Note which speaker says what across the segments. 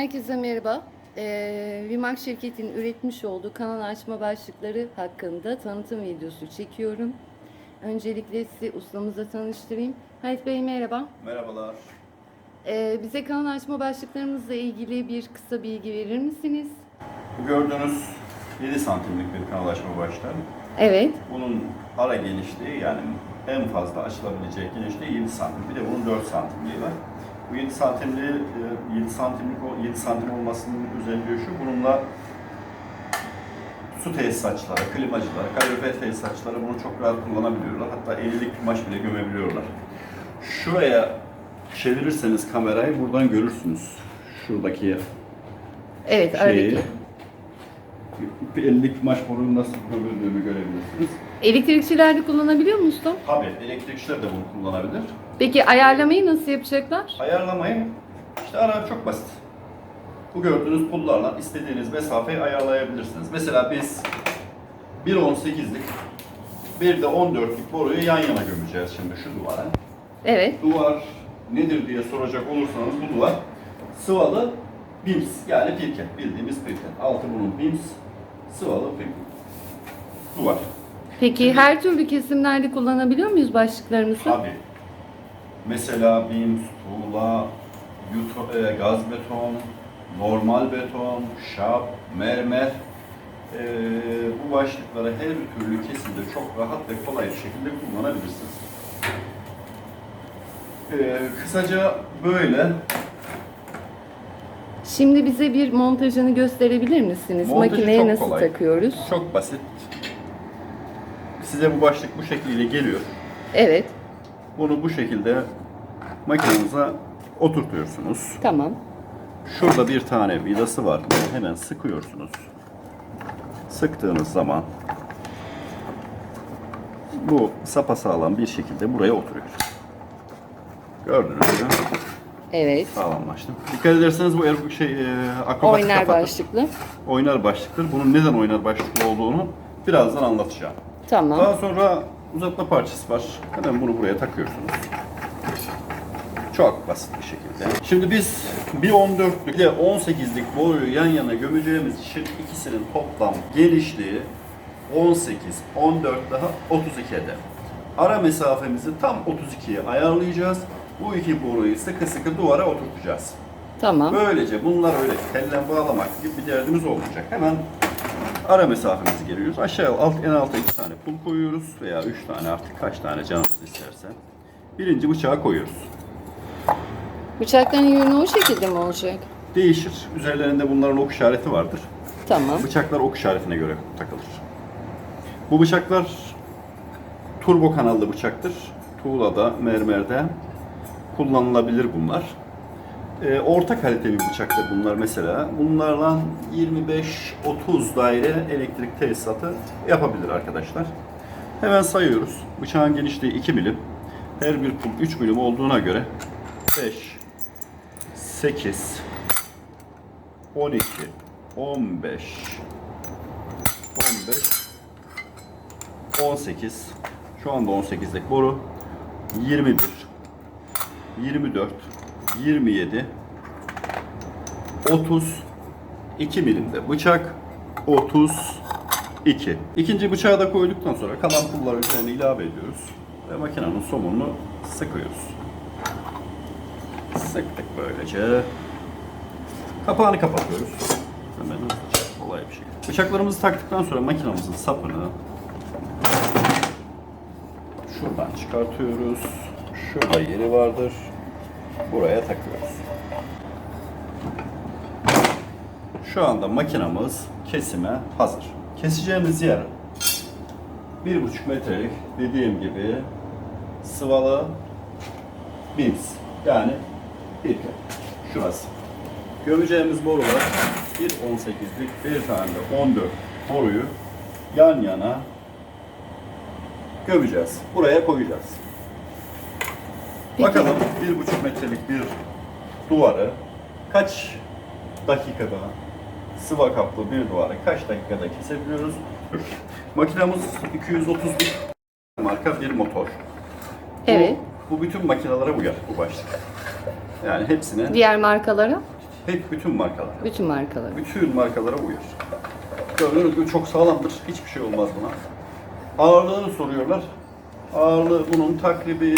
Speaker 1: Herkese merhaba. Ee, Vimak şirketinin üretmiş olduğu kanal açma başlıkları hakkında tanıtım videosu çekiyorum. Öncelikle sizi ustamızla tanıştırayım. Halit Bey merhaba.
Speaker 2: Merhabalar.
Speaker 1: Ee, bize kanal açma başlıklarımızla ilgili bir kısa bilgi verir misiniz?
Speaker 2: Bu gördüğünüz 7 santimlik bir kanal açma başlığı.
Speaker 1: Evet.
Speaker 2: Bunun ara genişliği yani en fazla açılabilecek genişliği 7 santim. Bir de bunun 4 santimliği var. Bu 7 santimli 7 santimlik o- 7 santim olmasının özelliği şu. Bununla su tesisatçıları, klimacılar, kalorifer tesisatçıları bunu çok rahat kullanabiliyorlar. Hatta 50'lik kumaş bile gömebiliyorlar. Şuraya çevirirseniz kamerayı buradan görürsünüz. Şuradaki
Speaker 1: Evet,
Speaker 2: şeyi,
Speaker 1: aradaki.
Speaker 2: bir 50'lik kumaş boruyu nasıl gömüldüğünü görebilirsiniz.
Speaker 1: Elektrikçilerde kullanabiliyor mu ustam?
Speaker 2: Tabii elektrikçiler de bunu kullanabilir.
Speaker 1: Peki ayarlamayı nasıl yapacaklar?
Speaker 2: Ayarlamayı işte ara çok basit. Bu gördüğünüz pullarla istediğiniz mesafeyi ayarlayabilirsiniz. Mesela biz 1.18'lik bir de 14'lük boruyu yan yana gömeceğiz şimdi şu duvara.
Speaker 1: Evet.
Speaker 2: Duvar nedir diye soracak olursanız bu duvar sıvalı bims yani pirket bildiğimiz pirket. Altı bunun bims sıvalı pirket. Duvar.
Speaker 1: Peki her türlü kesimlerde kullanabiliyor muyuz başlıklarımızı?
Speaker 2: Tabii. Mesela bims, tuğla, e, gaz beton, normal beton, şap, mermer. e, bu başlıkları her türlü kesimde çok rahat ve kolay bir şekilde kullanabilirsiniz. E, kısaca böyle.
Speaker 1: Şimdi bize bir montajını gösterebilir misiniz?
Speaker 2: Montajı
Speaker 1: Makineye
Speaker 2: çok
Speaker 1: nasıl
Speaker 2: kolay.
Speaker 1: takıyoruz?
Speaker 2: Çok basit. Size bu başlık bu şekilde geliyor.
Speaker 1: Evet.
Speaker 2: Bunu bu şekilde makinenize oturtuyorsunuz.
Speaker 1: Tamam.
Speaker 2: Şurada bir tane vidası var. Hemen sıkıyorsunuz. Sıktığınız zaman bu sapasağlam bir şekilde buraya oturuyor. Gördünüz mü?
Speaker 1: Evet.
Speaker 2: Sağlamlaştı. Dikkat ederseniz bu er- şey e, akrobatik
Speaker 1: Oynar
Speaker 2: kapattı.
Speaker 1: başlıklı.
Speaker 2: Oynar başlıktır. Bunun neden oynar başlıklı olduğunu birazdan anlatacağım.
Speaker 1: Tamam.
Speaker 2: Daha sonra uzatma parçası var. Hemen bunu buraya takıyorsunuz. Çok basit bir şekilde. Şimdi biz bir 14'lük ile 18'lik boruyu yan yana gömeceğimiz için ikisinin toplam genişliği 18, 14 daha 32 eder. Ara mesafemizi tam 32'ye ayarlayacağız. Bu iki boruyu sıkı sıkı duvara oturtacağız.
Speaker 1: Tamam.
Speaker 2: Böylece bunlar öyle tellen bağlamak gibi bir derdimiz olmayacak. Hemen ara mesafemizi giriyoruz. Aşağı alt en alta iki tane pul koyuyoruz veya üç tane artık kaç tane canınız isterse. Birinci bıçağı koyuyoruz.
Speaker 1: Bıçakların yönü o şekilde mi olacak?
Speaker 2: Değişir. Üzerlerinde bunların ok işareti vardır.
Speaker 1: Tamam.
Speaker 2: Bıçaklar ok işaretine göre takılır. Bu bıçaklar turbo kanallı bıçaktır. Tuğlada, mermerde kullanılabilir bunlar. Ee, orta kaliteli bir bıçaktır bunlar mesela. Bunlarla 25-30 daire elektrik tesisatı yapabilir arkadaşlar. Hemen sayıyoruz. Bıçağın genişliği 2 milim. Her bir pul 3 milim olduğuna göre 5, 8, 12, 15, 15, 18, şu anda 18'lik boru, 21, 24, 27, 30, 2 milimde bıçak, 32. İkinci bıçağı da koyduktan sonra kalan pulları üzerine ilave ediyoruz ve makinenin somununu sıkıyoruz. Sıktık böylece. Kapağını kapatıyoruz. Hemen kolay bir şekilde. Bıçaklarımızı taktıktan sonra makinamızın sapını şuradan çıkartıyoruz. Şurada yeri vardır. Buraya takıyoruz. Şu anda makinamız kesime hazır. Keseceğimiz yer 1,5 metrelik dediğim gibi sıvalı bims yani bir şurası. Gömeceğimiz borular bir 18'lik bir tane de 14 boruyu yan yana gömeceğiz. Buraya koyacağız.
Speaker 1: Peki.
Speaker 2: Bakalım bir buçuk metrelik bir duvarı kaç dakikada sıva kaplı bir duvarı kaç dakikada kesebiliyoruz? Makinamız 230'luk marka bir motor. Bu-
Speaker 1: Evet.
Speaker 2: Bu, bütün makinalara uyar bu başlık. Yani hepsine
Speaker 1: Diğer markalara?
Speaker 2: Hep bütün markalar.
Speaker 1: Bütün markalar.
Speaker 2: Bütün markalara uyar. Gördüğünüz gibi çok sağlamdır. Hiçbir şey olmaz buna. Ağırlığını soruyorlar. Ağırlığı bunun takribi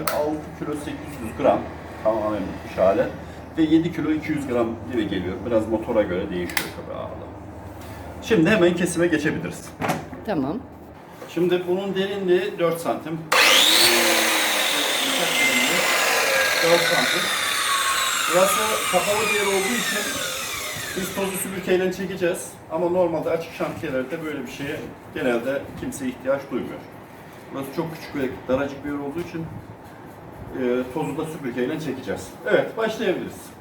Speaker 2: 6 kilo 800 gram tamamen bitmiş hale. Ve 7 kilo 200 gram gibi geliyor. Biraz motora göre değişiyor tabii ağırlığı. Şimdi hemen kesime geçebiliriz.
Speaker 1: Tamam.
Speaker 2: Şimdi bunun derinliği 4 santim. Bıçak derinliği 4 santim. Burası kapalı bir yer olduğu için biz tozu süpürgeyle çekeceğiz. Ama normalde açık şantiyelerde böyle bir şeye genelde kimse ihtiyaç duymuyor. Burası çok küçük ve daracık bir yer olduğu için e, tozu da süpürgeyle çekeceğiz. Evet, başlayabiliriz.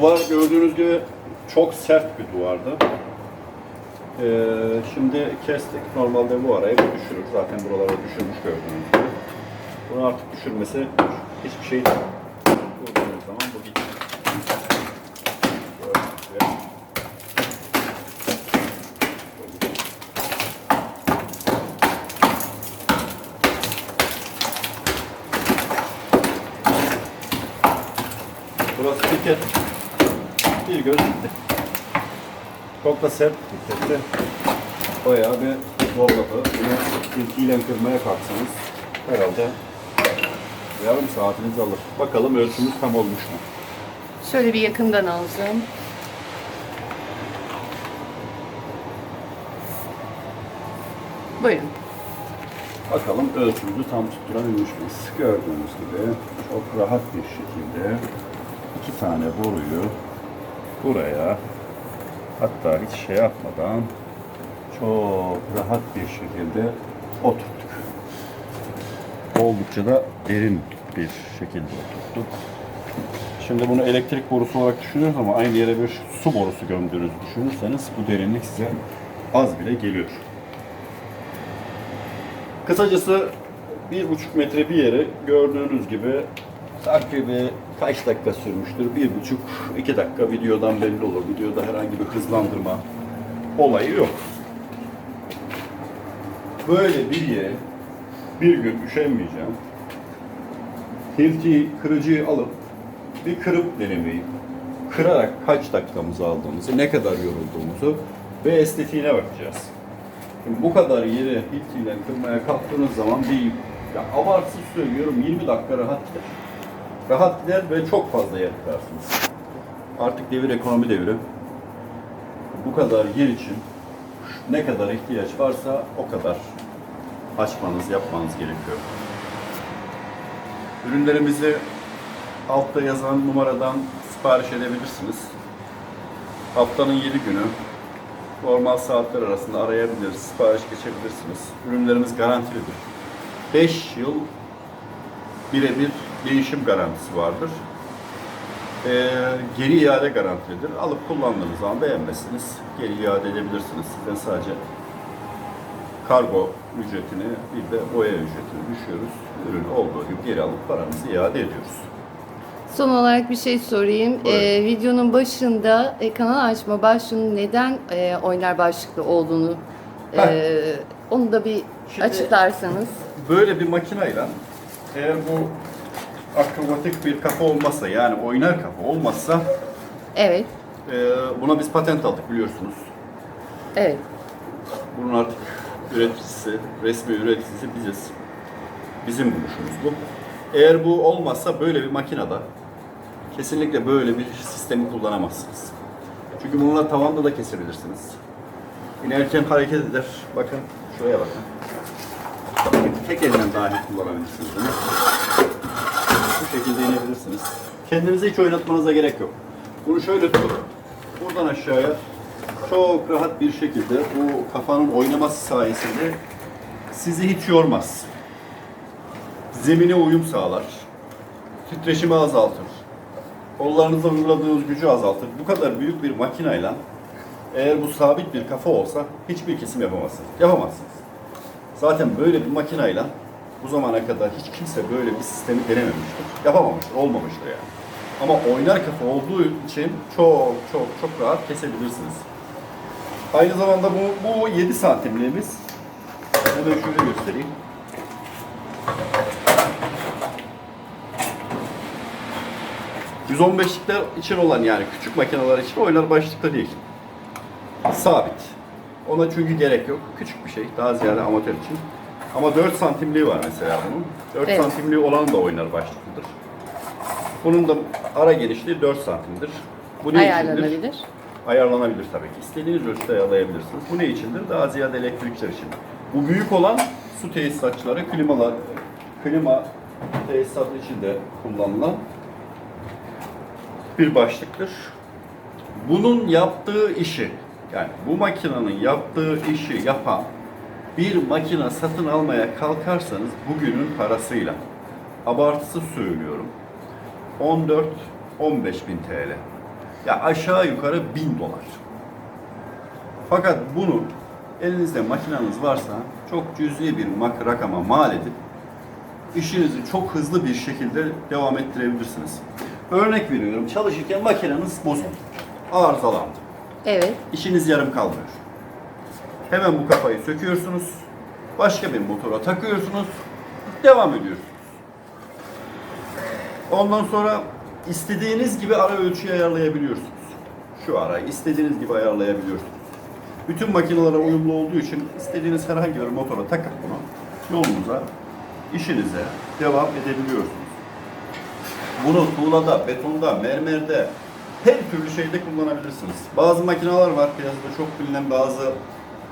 Speaker 2: Duvar gördüğünüz gibi çok sert bir duvardı. Ee, şimdi kestik. Normalde bu arayı düşürür. Zaten buralara düşürmüş gördüğünüz gibi. Bunu artık düşürmesi hiçbir şey değil. Vurduğunuz zaman bu gitti. Burası tiket. Bir göz gitti. Çok da sert tiketi. Bayağı bir zorladı. Bunu tilkiyle kırmaya kalksanız herhalde yarım saatiniz alır. Bakalım ölçümüz tam olmuş mu?
Speaker 1: Şöyle bir yakından alacağım. Buyurun.
Speaker 2: Bakalım ölçümüzü tam tutturabilmiş miyiz? Gördüğünüz gibi çok rahat bir şekilde iki tane boruyu buraya hatta hiç şey yapmadan çok rahat bir şekilde oturttuk. Oldukça da derin bir şekilde oturttuk. Şimdi bunu elektrik borusu olarak düşünüyoruz ama aynı yere bir su borusu gömdüğünüzü düşünürseniz bu derinlik size az bile geliyor. Kısacası bir buçuk metre bir yere gördüğünüz gibi takribi kaç dakika sürmüştür? Bir buçuk, iki dakika videodan belli olur. Videoda herhangi bir hızlandırma olayı yok. Böyle bir yere bir gün üşenmeyeceğim. Hilti kırıcıyı alıp bir kırıp denemeyi, kırarak kaç dakikamızı aldığımızı, ne kadar yorulduğumuzu ve estetiğine bakacağız. Şimdi bu kadar yeri hiltiyle kırmaya kalktığınız zaman bir, ya abartsız söylüyorum 20 dakika rahat gider. Rahat gider ve çok fazla yer kırarsınız. Artık devir ekonomi devri. Bu kadar yer için ne kadar ihtiyaç varsa o kadar açmanız, yapmanız gerekiyor. Ürünlerimizi altta yazan numaradan sipariş edebilirsiniz. Haftanın 7 günü normal saatler arasında arayabiliriz, sipariş geçebilirsiniz. Ürünlerimiz garantilidir. 5 yıl birebir değişim garantisi vardır. Ee, geri iade garantilidir. Alıp kullandığınız zaman beğenmezsiniz, geri iade edebilirsiniz. Sizden sadece kargo ücretini bir de boya ücretini düşüyoruz. Ürün olduğu gibi geri alıp paranızı iade ediyoruz.
Speaker 1: Son olarak bir şey sorayım. Ee, videonun başında e, kanal açma başlığının neden e, oynar başlıklı olduğunu e, Onu da bir
Speaker 2: Şimdi-
Speaker 1: açıklarsanız.
Speaker 2: Böyle bir makinayla eğer bu akrobatik bir kafa olmazsa yani oynar kafa olmazsa
Speaker 1: Evet.
Speaker 2: e, buna biz patent aldık biliyorsunuz.
Speaker 1: Evet.
Speaker 2: Bunun artık üreticisi, resmi üreticisi biziz. Bizim buluşumuz bu. Eğer bu olmazsa böyle bir makinede kesinlikle böyle bir sistemi kullanamazsınız. Çünkü bununla tavanda da kesebilirsiniz. İnerken hareket eder. Bakın şuraya bakın. Tek elinden dahi kullanabilirsiniz bunu. Bu şekilde inebilirsiniz. Kendinizi hiç oynatmanıza gerek yok. Bunu şöyle tutun. Buradan aşağıya çok rahat bir şekilde bu kafanın oynaması sayesinde sizi hiç yormaz. Zemine uyum sağlar. Titreşimi azaltır. Kollarınıza uyguladığınız gücü azaltır. Bu kadar büyük bir makinayla eğer bu sabit bir kafa olsa hiçbir kesim yapamazsınız. Yapamazsınız. Zaten böyle bir makinayla bu zamana kadar hiç kimse böyle bir sistemi denememiştir. Yapamamıştır, olmamıştır yani. Ama oynar kafa olduğu için çok çok çok rahat kesebilirsiniz. Aynı zamanda bu, bu 7 santimliğimiz. Hemen şöyle göstereyim. ...115'likler için olan yani küçük makineler için oynar başlıkta değil. Sabit. Ona çünkü gerek yok. Küçük bir şey. Daha ziyade amatör için. Ama 4 santimliği var mesela bunun. 4
Speaker 1: Evet.
Speaker 2: santimliği olan da oynar başlıklıdır. Bunun da ara genişliği 4 santimdir. Bu ne içindir?
Speaker 1: Ayarlanabilir.
Speaker 2: ayarlanabilir tabii ki. İstediğiniz ölçüde ayarlayabilirsiniz. Bu ne içindir? Daha ziyade elektrikler için. Bu büyük olan su tesisatçıları, klimalar, klima tesisatı için de kullanılan bir başlıktır. Bunun yaptığı işi, yani bu makinenin yaptığı işi yapan bir makine satın almaya kalkarsanız bugünün parasıyla, abartısı söylüyorum, 14-15 bin TL. Ya aşağı yukarı 1000 dolar. Fakat bunu elinizde makineniz varsa çok cüzi bir mak rakama mal edip işinizi çok hızlı bir şekilde devam ettirebilirsiniz. Örnek veriyorum çalışırken makineniz bozuldu. Arızalandı.
Speaker 1: Evet.
Speaker 2: İşiniz yarım kalmıyor. Hemen bu kafayı söküyorsunuz. Başka bir motora takıyorsunuz. Devam ediyorsunuz. Ondan sonra istediğiniz gibi ara ölçüyü ayarlayabiliyorsunuz. Şu arayı istediğiniz gibi ayarlayabiliyorsunuz. Bütün makinelere uyumlu olduğu için istediğiniz herhangi bir motora takıp bunu yolunuza, işinize devam edebiliyorsunuz. Bunu tuğlada, betonda, mermerde, her türlü şeyde kullanabilirsiniz. Bazı makineler var, piyasada çok bilinen bazı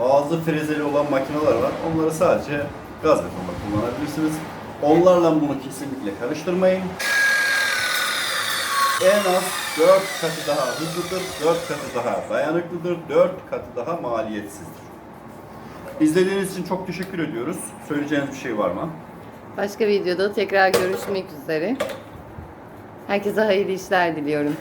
Speaker 2: ağzı frezeli olan makineler var. Onları sadece gaz betonda kullanabilirsiniz. Onlarla bunu kesinlikle karıştırmayın. En az 4 katı daha hızlıdır, 4 katı daha dayanıklıdır, 4 katı daha maliyetsizdir. İzlediğiniz için çok teşekkür ediyoruz. Söyleyeceğiniz bir şey var mı?
Speaker 1: Başka videoda tekrar görüşmek üzere. Herkese hayırlı işler diliyorum.